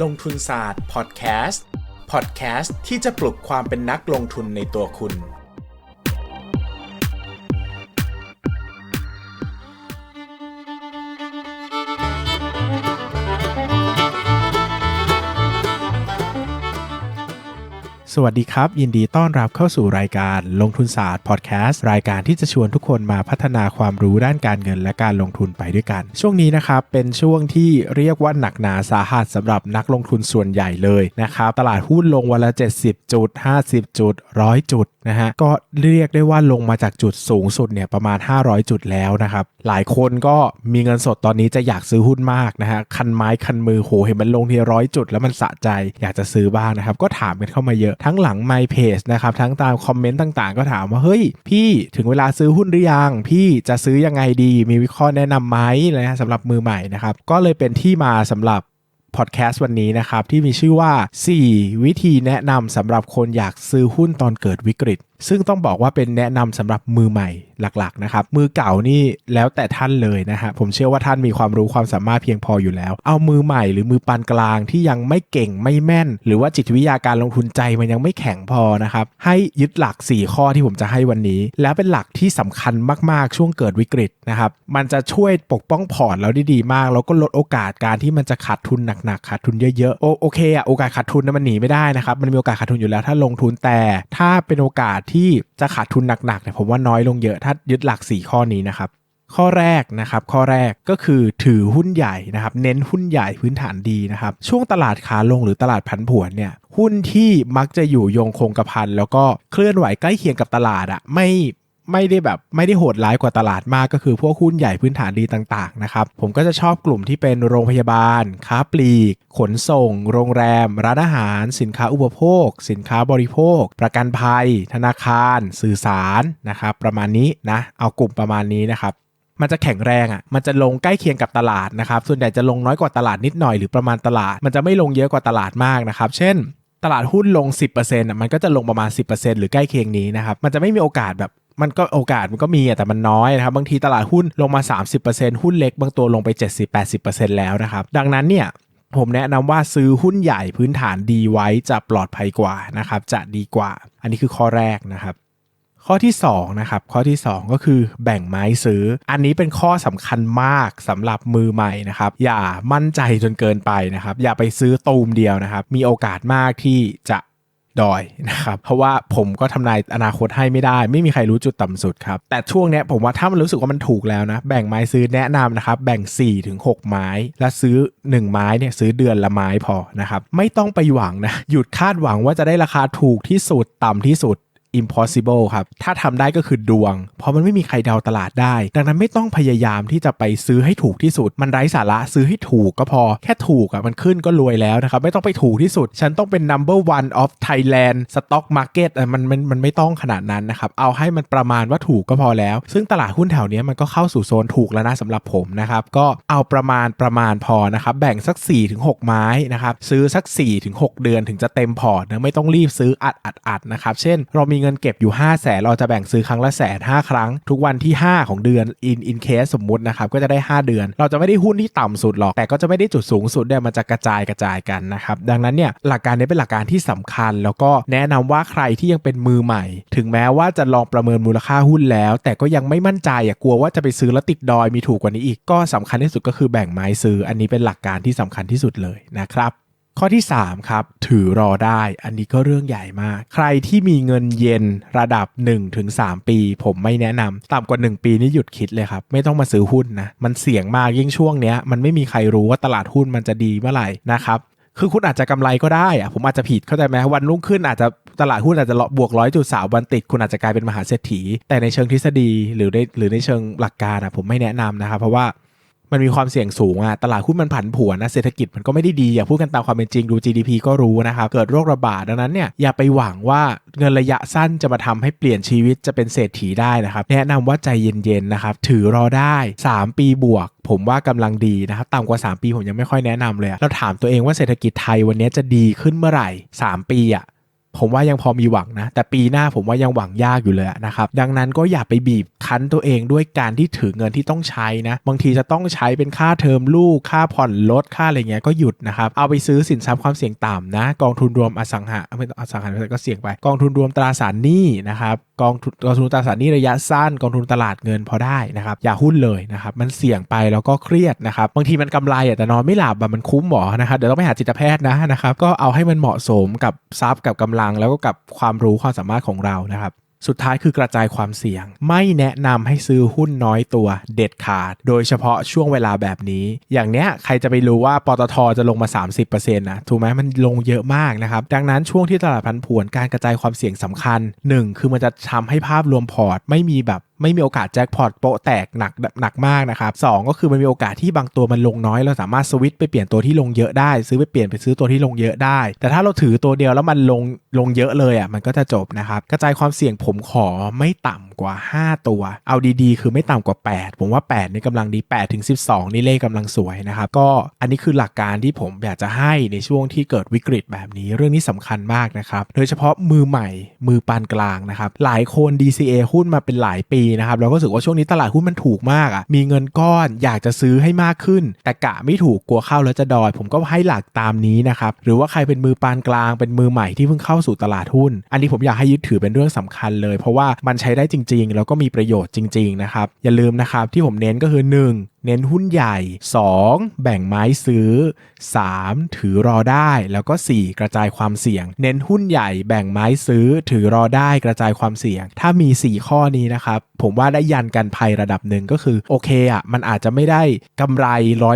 ลงทุนศาสตร์พอดแคสต์พอดแคสต์ที่จะปลุกความเป็นนักลงทุนในตัวคุณ สวัสดีครับ ยินดีต้อนรับเข้าสู่รายการลงทุนศาสตร์พอดแคสต์รายการที่จะชวนทุกคนมาพัฒนาความรู้ด้านการเงินและการลงทุนไปด้วยกัน ช่วงนี้นะครับเป็นช่วงที่เรียกว่าหนักหนาสาหัสสำหรับนักลงทุนส่วนใหญ่เลยนะครับตลาดหุ้นลงวันละ 70 จุด 50 จุด 100 จุดนะฮะก็เรียกได้ว่าลงมาจากจุดสูงสุดเนี่ยประมาณ 500 จุดแล้วนะครับหลายคนก็มีเงินสดตอนนี้จะอยากซื้อหุ้นมากนะฮะคันไม้คันมือโหเห็นมันลงทีร้อยจุด แล้วมันสะใจอยากจะซื้อบ้างนะครับก็ถามกันเข้ามาเยอะทั้งหลังไมเพจนะครับทั้งตามคอมเมนต์ต่างๆ ก็ถามว่าเฮ้ย พี่ถึงเวลาซื้อหุ้นหรือยัง พี่จะซื้อยังไงดี มีวิเคราะห์แนะนำไหมนะฮะสำหรับมือใหม่นะครับก็เลยเป็นที่มาสำหรับพอดแคสต์วันนี้นะครับที่มีชื่อว่า 4 วิธีแนะนำสำหรับคนอยากซื้อหุ้นตอนเกิดวิกฤต ซึ่งต้องบอกว่าเป็นแนะนำสำหรับมือใหม่หลักๆนะครับ มือเก่านี่แล้วแต่ท่านเลยนะฮะ ผมเชื่อว่าท่านมีความรู้ความสามารถเพียงพออยู่แล้ว เอามือใหม่หรือมือปานกลางที่ยังไม่เก่งไม่แม่น หรือว่าจิตวิทยาการลงทุนใจมันยังไม่แข็งพอนะครับ ให้ยึดหลัก 4 ข้อที่ผมจะให้วันนี้ แล้วเป็นหลักที่สำคัญมากๆช่วงเกิดวิกฤตนะครับ มันจะช่วยปกป้องพอร์ตเราได้ดีมาก แล้วก็ลดโอกาสการที่มันจะขาดทุนหนักๆขาดทุนเยอะๆโอโอเคอะโอกาสขาดทุนนะมันหนีไม่ได้นะครับมันมีโอกาสขาดทุนอยู่แล้วถ้าลงทุนแต่ถ้าเป็นโอกาสที่จะขาดทุนหนักๆเนี่ยผมว่าน้อยลงเยอะถ้ายึดหลัก 4 ข้อนี้นะครับ ข้อแรกนะครับข้อแรกก็คือถือหุ้นใหญ่นะครับเน้นหุ้นใหญ่พื้นฐานดีนะครับช่วงตลาดขาลงหรือตลาดผันผวนเนี่ยหุ้นที่มักจะอยู่ยงคงกระพันแล้วก็เคลื่อนไหวใกล้เคียงกับตลาดอะไม่ ไม่ได้แบบไม่ได้โหดร้ายกว่าตลาดมากก็คือพวกหุ้นใหญ่พื้นฐานดีต่าง ๆ นะครับ ผมก็จะชอบกลุ่มที่เป็นโรงพยาบาล ค้าปลีก ขนส่ง โรงแรม ร้านอาหาร สินค้าอุปโภค สินค้าบริโภค ประกันภัย ธนาคาร สื่อสารนะครับประมาณนี้นะเอากลุ่มประมาณนี้นะครับมันจะแข็งแรงอะ่ะ มันจะลงใกล้เคียงกับตลาดนะครับ ส่วนใหญ่จะลงน้อยกว่าตลาดนิดหน่อยหรือประมาณตลาด มันจะไม่ลงเยอะกว่าตลาดมากนะครับ เช่น ตลาดหุ้นลง 10%อะ มันก็จะลงประมาณ 10%หรือใกล้เคียงนี้นะครับ มันจะไม่มีโอกาสแบบ มันก็โอกาสมันก็มีแต่มันน้อยนะครับบางทีตลาดหุ้นลงมา 30%หุ้นเล็กบางตัวลงไป 70-80%แล้วนะครับดังนั้นเนี่ยผมแนะนำว่าซื้อหุ้นใหญ่พื้นฐานดีไว้จะปลอดภัยกว่านะครับจะดีกว่า อันนี้คือข้อแรกนะครับข้อที่2นะครับข้อที่ 2 ก็คือแบ่งไม้ซื้อ อันนี้เป็นข้อสำคัญมากสำหรับมือใหม่นะครับอย่ามั่นใจจนเกินไปนะครับอย่าไปซื้อตูมเดียวนะครับมีโอกาสมากที่จะ ดอยนะครับเพราะว่าผมก็ทำนายอนาคตให้ไม่ได้ ไม่มีใครรู้จุดต่ำสุดครับแต่ช่วงนี้ผมว่าถ้ามันรู้สึกว่ามันถูกแล้วนะ แบ่งไม้ซื้อแนะนำนะครับแบ่ง4-6ถึงไม้ และซื้อ 1 ไม้เนี่ยซื้อเดือนละไม้พอนะครับไม่ต้องไปหวังนะหยุดคาดหวังว่าจะได้ราคาถูกที่สุดต่ำที่สุด impossible ครับ ถ้าทำได้ก็คือดวง เพราะมันไม่มีใครเดาตลาดได้ ดังนั้นไม่ต้องพยายามที่จะไปซื้อให้ถูกที่สุด มันไร้สาระซื้อให้ถูกก็พอ แค่ถูกอะมันขึ้นก็รวยแล้วนะครับ ไม่ต้องไปถูกที่สุด ฉันต้องเป็น number one of Thailand stock market อะมันมันมันไม่ต้องขนาดนั้นนะครับ เอาให้มันประมาณว่าถูกก็พอแล้ว ซึ่งตลาดหุ้นแถวนี้มันก็เข้าสู่โซนถูกแล้วนะสำหรับผมนะครับก็เอาประมาณประมาณพอนะครับแบ่งสัก 4-6 ไม้นะครับซื้อสัก 4-6 เดือนถึงจะเต็มพอร์ตนะไม่ต้องรีบซื้ออัดอัดอัดนะครับเช่นเรามีเงินเก็บอยู่5แสนเราจะแบ่งซื้อครั้งละแสนห้าครั้ง ทุกวันที่ 5 ของเดือน in in case สมมุตินะครับก็จะได้ 5 เดือน เราจะไม่ได้หุ้นที่ต่ำสุดหรอกแต่ก็จะไม่ได้จุดสูงสุดด้วยมันจะกระจายกระจายกันนะครับดังนั้นเนี่ยหลักการนี้เป็นหลักการที่สำคัญ แล้วก็แนะนำว่าใครที่ยังเป็นมือใหม่ ถึงแม้ว่าจะลองประเมินมูลค่าหุ้นแล้ว แต่ก็ยังไม่มั่นใจอะกลัวว่าจะไปซื้อแล้วติดดอยมีถูกกว่านี้อีกก็สำคัญที่สุดก็คือแบ่งไม้ซื้อ อันนี้เป็นหลักการที่สำคัญที่สุดเลยนะครับ ข้อที่ 3 ครับ ถือรอได้ อันนี้ก็เรื่องใหญ่มาก ใครที่มีเงินเย็นระดับ 1-3 ปี ผมไม่แนะนำต่ำกว่า 1 ปีนี่หยุดคิดเลยครับ ไม่ต้องมาซื้อหุ้นนะ มันเสี่ยงมากยิ่งช่วงเนี้ย มันไม่มีใครรู้ว่าตลาดหุ้นมันจะดีเมื่อไหร่นะครับคือคุณอาจจะกำไรก็ได้อะผมอาจจะผิดเข้าใจไหมวันรุ่งขึ้นอาจจะตลาดหุ้นอาจจะบวกร้อยจุดสามวันติด คุณอาจจะกลายเป็นมหาเศรษฐี แต่ในเชิงทฤษฎีหรือในหรือในเชิงหลักการอะผมไม่แนะนำนะครับเพราะว่า มันมีความเสี่ยงสูงอะตลาดหุ้นมันผันผวนนะเศรษฐกิจมันก็ไม่ได้ดีอย่าพูดกันตามความเป็นจริงดู GDP ก็รู้นะครับเกิดโรคระบาดดังนั้นเนี่ยอย่าไปหวังว่าเงินระยะสั้นจะมาทำให้เปลี่ยนชีวิตจะเป็นเศรษฐีได้นะครับแนะนำว่าใจเย็นๆนะครับถือรอได้ 3 ปีบวก ผมว่ากำลังดีนะครับต่ำกว่า 3 ปีผมยังไม่ค่อยแนะนำเลยเราถามตัวเองว่าเศรษฐกิจไทยวันนี้จะดีขึ้นเมื่อไหร่ 3 ปีอะ ผมว่ายังพอมีหวังนะ แต่ปีหน้าผมว่ายังหวังยากอยู่เลยนะครับ ดังนั้นก็อย่าไปบีบคั้นตัวเองด้วยการที่ถือเงินที่ต้องใช้นะ บางทีจะต้องใช้เป็นค่าเทอมลูก ค่าผ่อนรถ ค่าอะไรเงี้ยก็หยุดนะครับ เอาไปซื้อสินทรัพย์ความเสี่ยงต่ำนะ กองทุนรวมอสังหาไม่อสังหาก็เสี่ยงไป กองทุนรวมตราสารหนี้นะครับ กองทุนกองทุนตราสารหนี้ระยะสั้นกองทุนตลาดเงินพอได้นะครับอย่าหุ้นเลยนะครับมันเสี่ยงไปแล้วก็เครียดนะครับบางทีมันกำไรแต่นอนไม่หลับมันคุ้มหมอนะครับเดี๋ยวต้องไปหาจิตแพทย์นะนะครับก็เอาให้มันเหมาะสมกับทรัพย์กับกำลังแล้วก็กับความรู้ความสามารถของเรานะครับ สุดท้ายคือกระจายความเสี่ยง ไม่แนะนำให้ซื้อหุ้นน้อยตัวเด็ดขาด โดยเฉพาะช่วงเวลาแบบนี้ อย่างเนี้ยใครจะไปรู้ว่าปตทจะลงมา 30%นะถูกไหมมันลงเยอะมากนะครับดังนั้นช่วงที่ตลาดพันผวนการกระจายความเสี่ยงสำคัญ 1 คือมันจะทำให้ภาพรวมพอร์ตไม่มีแบบ ไม่มีโอกาสแจ็คพอตโปะแตกหนักแบบหนักมากนะครับสก็คือมันมีโอกาสที่บางตัวมันลงน้อย เราสามารถสวิตช์ไปเปลี่ยนตัวที่ลงเยอะได้ ซื้อไปเปลี่ยนไปซื้อตัวที่ลงเยอะได้ แต่ถ้าเราถือตัวเดียวแล้วมันลงลงเยอะเลยอะมันก็จะจบนะครับกระจายความเสี่ยงผมขอไม่ต่ำกว่า 5 ตัว เอาดีๆ คือไม่ต่ำกว่า 8 ผมว่า 8 นี่กำลังดี8ถึง12 นี่เลขกำลังสวยนะครับก็อันนี้คือหลักการที่ผมอยากจะให้ในช่วงที่เกิดวิกฤตแบบนี้ เรื่องนี้สำคัญมากนะครับโดยเฉพาะมือใหม่มือปานกลางนะครับหลายคน DCA หุ้นมาเป็นหลายปีนะครับเราก็รู้สึกว่าช่วงนี้ตลาดหุ้นมันถูกมากอะ่ะมีเงินก้อนอยากจะซื้อให้มากขึ้น แต่กะไม่ถูกกลัวเข้าแล้วจะดอย ผมก็ให้หลักตามนี้นะครับหรือว่าใครเป็นมือปานกลางเป็นมือใหม่ที่เพิ่งเข้าสู่ตลาดหุ้น อันนี้ผมอยากให้ยึดถือเป็นเรื่องสำคัญเลย เพราะว่ามันใช้ได้จริง ๆ แล้วก็มีประโยชน์จริง ๆ นะครับอย่าลืมนะครับที่ผมเน้นก็คือ 1 เน้นหุ้นใหญ่ 2. แบ่งไม้ซื้อ 3. ถือรอได้ แล้วก็ 4 กระจายความเสี่ยง เน้นหุ้นใหญ่แบ่งไม้ซื้อ ถือรอได้กระจายความเสี่ยง ถ้ามี 4 ข้อนี้นะครับ ผมว่าได้ยันกันภัยระดับหนึ่งก็คือ โอเคอะมันอาจจะไม่ได้กำไร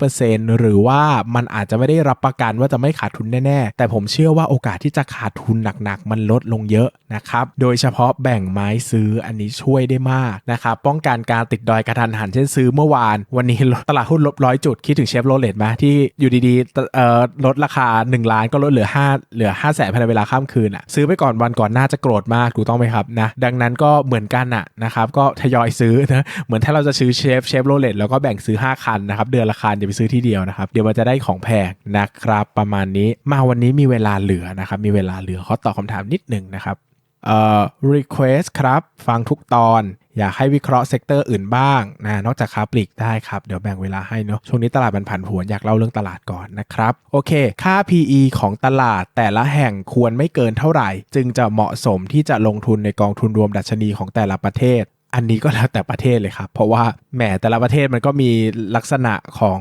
100%หรือว่ามันอาจจะไม่ได้รับประกันว่าจะไม่ขาดทุนแน่ๆ แต่ผมเชื่อว่าโอกาสที่จะขาดทุนหนักๆ มันลดลงเยอะนะครับ โดยเฉพาะแบ่งไม้ซื้ออันนี้ช่วยได้มากนะครับป้องกันการติดดอยกระทันหันเช่นซื้อเมื่อวานวันนี้ตลาดหุ้นลบร้อยจุด คิดถึงเชฟโรเลตไหมที่อยู่ดีๆลดราคา 1 ล้านก็ลดเหลือ 5 เหลือ5แสนภายในเวลาข้ามคืนอะซื้อไปก่อนวันก่อนหน้าจะโกรธมากถูกต้องไหมครับนะดังนั้นก็เหมือนกันอะนะครับก็ทยอยซื้อนะเหมือนถ้าเราจะซื้อเชฟเชฟโรเลตแล้วก็แบ่งซื้อ 5 คันนะครับเดือนละคันอย่าไปซื้อที่เดียวนะครับเดี๋ยวมันจะได้ของแพงนะครับประมาณนี้มาวันนี้มีเวลาเหลือนะครับมีเวลาเหลือขอตอบคำถามนิดหนึ่งนะครับ เอ่อ request ครับ ฟังทุกตอน อยากให้วิเคราะห์เซกเตอร์อื่นบ้างนะนอกจากค้าปลีกได้ครับ เดี๋ยวแบ่งเวลาให้เนาะช่วงนี้ตลาดมันผันผวนอยากเล่าเรื่องตลาดก่อนนะครับ โอเค ค่า PE ของตลาดแต่ละแห่งควรไม่เกินเท่าไหร่ จึงจะเหมาะสมที่จะลงทุนในกองทุนรวมดัชนีของแต่ละประเทศอันนี้ก็แล้วแต่ประเทศเลยครับ เพราะว่าแหมแต่ละประเทศมันก็มีลักษณะของ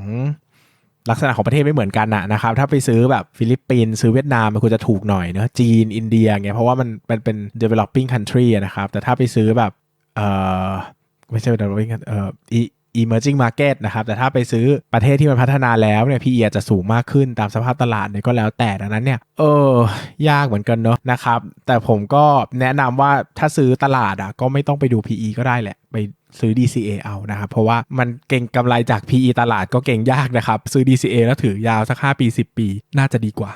ลักษณะของประเทศไม่เหมือนกันนะนะครับถ้าไปซื้อแบบฟิลิปปินส์ซื้อเวียดนามมันควรจะถูกหน่อยเนอะจีนอินเดียเงี้ยเพราะว่ามันมันเป็น developing country อะนะครับแต่ถ้าไปซื้อแบบเออไม่ใช่ developing เอ่อ emerging market นะครับแต่ถ้าไปซื้อประเทศที่มันพัฒนาแล้วเนี่ย PE อจะสูงมากขึ้นตามสภาพตลาดเนี่ยก็แล้วแต่ดังนั้นเนี่ยเออ ยากเหมือนกันเนอะนะครับแต่ผมก็แนะนำว่าถ้าซื้อตลาดอะก็ไม่ต้องไปดู PE ก็ได้แหละ ซื้อ DCA เอานะครับเพราะว่ามันเก่งกำไรจาก PE ตลาดก็เก่งยากนะครับซื้อ DCA แล้วถือยาวสัก 5 ปี 10 ปี น่าจะดีกว่า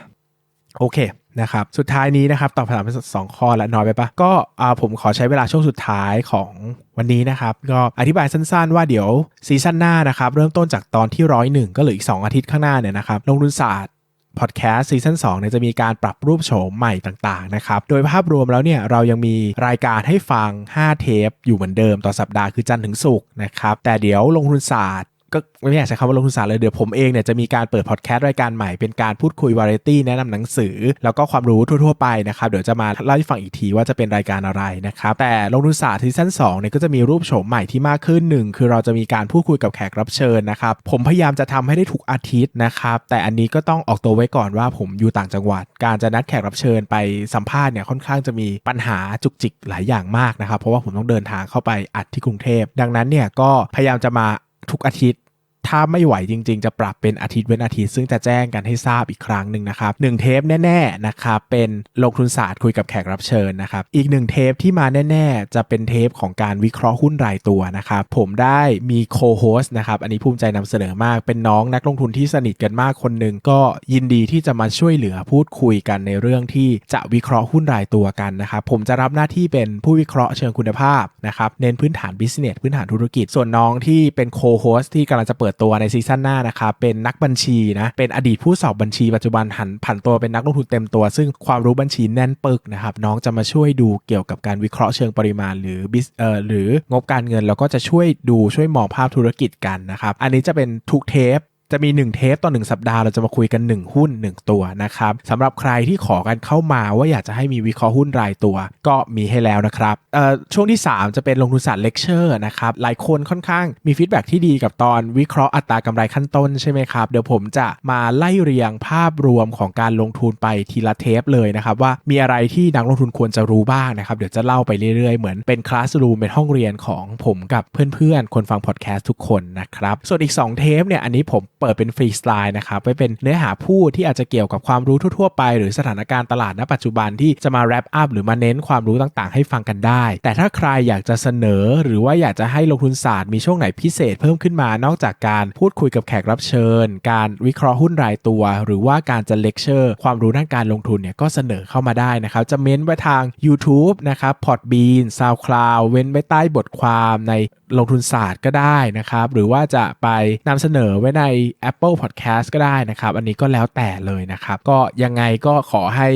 โอเคนะครับสุดท้ายนี้นะครับตอบคำถามไปสองข้อล้วน้อยไปปะก็อ่าผมขอใช้เวลาช่วงสุดท้ายของวันนี้นะครับ ก็อธิบายสั้นๆ ว่าเดี๋ยวซีซั่นหน้านะครับ เริ่มต้นจากตอนที่ร้อยหนึ่งก็เหลืออีก 2 อาทิตย์ข้างหน้าเนี่ยนะครับลงทุนศาสตร์ พอดแคสต์ซีซั่น2เนี่ยจะมีการปรับรูปโฉมใหม่ต่างๆนะครับ โดยภาพรวมแล้วเนี่ยเรายังมีรายการให้ฟัง 5 เทป อยู่เหมือนเดิมต่อสัปดาห์คือจันทร์ถึงศุกร์นะครับ แต่เดี๋ยวลงทุนศาสตร์ ก็ไม่อยากใช้คำว่าลงทุนศาสตร์เลยเดี๋ยวผมเองเนี่ยจะมีการเปิดพอดแคสต์รายการใหม่เป็นการพูดคุยวาไรตี้แนะนำหนังสือ แล้วก็ความรู้ทั่ว ๆ ไปนะครับเดี๋ยวจะมาเล่าให้ฟังอีกทีว่าจะเป็นรายการอะไรนะครับแต่ลงทุนศาสตร์ซีซั่น2เนี่ยก็จะมีรูปโฉมใหม่ที่มากขึ้นหนึ่งคือเราจะมีการพูดคุยกับแขกรับเชิญนะครับผมพยายามจะทำให้ได้ทุกอาทิตย์นะครับแต่อันนี้ก็ต้องออกตัวไว้ก่อนว่าผมอยู่ต่างจังหวัด การจะนัดแขกรับเชิญไปสัมภาษณ์เนี่ยค่อนข้างจะมีปัญหาจุกจิกหลายอย่างมากนะครับเพราะว่าผมต้องเดินทางเข้าไปอัดที่กรุงเทพดังนั้นเนี่ยก็พยายามจะมา ทุกอาทิตย์ ถ้าไม่ไหวจริง ๆ จะปรับเป็นอาทิตย์เว้นอาทิตย์ซึ่งจะแจ้งกันให้ทราบอีกครั้งหนึ่งนะครับหนึ่งเทปแน่ๆนะครับเป็นลงทุนศาสตร์คุยกับแขกรับเชิญนะครับอีกหนึ่งเทปที่มาแน่ๆ จะเป็นเทปของการวิเคราะห์หุ้นรายตัวนะครับผมได้มีโคโฮส์นะครับอันนี้ภูมิใจนำเสนอมากเป็นน้องนักลงทุนที่สนิทกันมากคนหนึ่งก็ยินดีที่จะมาช่วยเหลือพูดคุยกันในเรื่องที่จะวิเคราะห์หุ้นรายตัวกันนะครับผมจะรับหน้าที่เป็นผู้วิเคราะห์เชิงคุณภาพนะครับเน้นพื้นฐาน business พื้นฐานธุรกิจส่วนน้องที่เป็นโคโฮสที่กำลังจะเปิดดตัวในซีซั่นหน้านะครับเป็นนักบัญชีนะเป็นอดีตผู้สอบบัญชีปัจจุบันหันผันตัวเป็นนักลงทุนเต็มตัว ซึ่งความรู้บัญชีแน่นปึกนะครับน้องจะมาช่วยดูเกี่ยวกับการวิเคราะห์เชิงปริมาณ หรือบิสเอ่อหรืองบการเงินแล้วก็จะช่วยดูช่วยมองภาพธุรกิจกันนะครับอันนี้จะเป็นทุกเทป จะมี 1 เทปต่อ1สัปดาห์เราจะมาคุยกัน 1 หุ้น 1 ตัวนะครับสำหรับใครที่ขอกันเข้ามาว่าอยากจะให้มีวิเคราะห์หุ้นรายตัว ก็มีให้แล้วนะครับเอ่อช่วงที่ 3 จะเป็นลงทุนศาสตร์เลคเชอร์นะครับหลายคนค่อนข้างมีฟีดแบ็กที่ดีกับตอนวิเคราะห์อัตรากำไรขั้นต้นใช่ไหมครับเดี๋ยวผมจะมาไล่เรียงภาพรวมของการลงทุนไปทีละเทปเลยนะครับว่ามีอะไรที่นักลงทุนควรจะรู้บ้างนะครับเดี๋ยวจะเล่าไปเรื่อยๆ เหมือนเป็นคลาสรูมเป็นห้องเรียนของผมกับเพื่อนๆ คนฟังพอดแคสต์ทุกคนนะครับส่วนอีก 2 เทปเนี่ยอันนี้ผมเปิดเป็นฟรีสไตล์นะครับไว้เป็นเนื้อหาพูดที่อาจจะเกี่ยวกับความรู้ทั่วๆไป หรือสถานการณ์ตลาดณปัจจุบันที่จะมาแรปอัพหรือมาเน้นความรู้ต่างๆ ให้ฟังกันได้ แต่ถ้าใครอยากจะเสนอ หรือว่าอยากจะให้ลงทุนศาสตร์มีช่วงไหนพิเศษเพิ่มขึ้นมานอกจากการพูดคุยกับแขกรับเชิญ การวิเคราะห์หุ้นรายตัว หรือว่าการจะเลคเชอร์ความรู้ด้านการลงทุนเนี่ยก็เสนอเข้ามาได้นะครับจะเม้นไว้ทาง YouTube นะครับ Podbean SoundCloud เว้นไว้ใต้บทความในลงทุนศาสตร์ก็ได้นะครับหรือว่าจะไปนำเสนอไว้ใน Apple Podcast ก็ได้นะครับ อันนี้ก็แล้วแต่เลยนะครับ ก็ยังไงก็ขอให้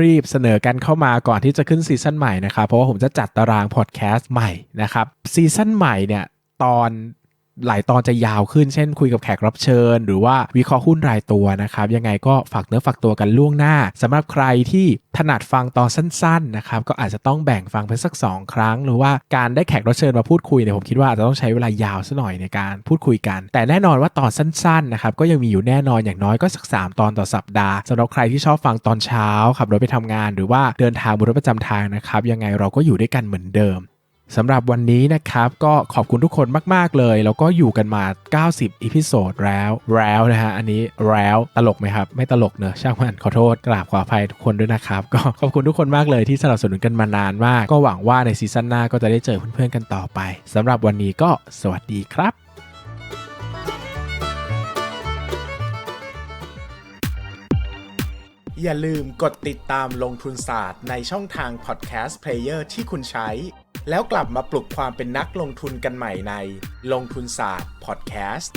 รีบเสนอกันเข้ามาก่อนที่จะขึ้นซีซั่นใหม่นะครับ เพราะว่าผมจะจัดตารางพอดแคสต์ใหม่นะครับซีซั่นใหม่เนี่ยตอน หลายตอนจะยาวขึ้นเช่นคุยกับแขกรับเชิญ หรือว่าวิเคราะห์หุ้นรายตัวนะครับ ยังไงก็ฝากเนื้อฝากตัวกันล่วงหน้าสำหรับใครที่ถนัดฟังตอนสั้นๆนะครับก็อาจจะต้องแบ่งฟังเป็นสัก 2 ครั้ง หรือว่าการได้แขกรับเชิญมาพูดคุยเนี่ยผมคิดว่าอาจจะต้องใช้เวลายาวซะหน่อยในการพูดคุยกัน แต่แน่นอนว่าตอนสั้นๆนะครับก็ยังมีอยู่แน่นอนอย่างน้อยก็สัก 3 ตอนต่อสัปดาห์สำหรับใครที่ชอบฟังตอนเช้าขับรถไปทำงาน หรือว่าเดินทางบนรถประจำทางนะครับยังไงเราก็อยู่ด้วยกันเหมือนเดิม สำหรับวันนี้นะครับ ก็ขอบคุณทุกคนมาก ๆ เลย แล้วก็อยู่กันมา 90 อีพิโซดแล้วแล้วนะฮะอันนี้แล้วตลกไหมครับ ไม่ตลกเนอะช่างมันขอโทษกราบขออภัยทุกคนด้วยนะครับ ก็ขอบคุณทุกคนมากเลยที่สนับสนุนกันมานานมาก ก็หวังว่าในซีซั่นหน้าก็จะได้เจอเพื่อนๆกันต่อไปสำหรับวันนี้ก็สวัสดีครับอย่าลืมกดติดตามลงทุนศาสตร์ในช่องทางพอดแคสต์เพลเยอร์ที่คุณใช้ แล้วกลับมาปลุกความเป็นนักลงทุนกันใหม่ในลงทุนศาสตร์พอดแคสต์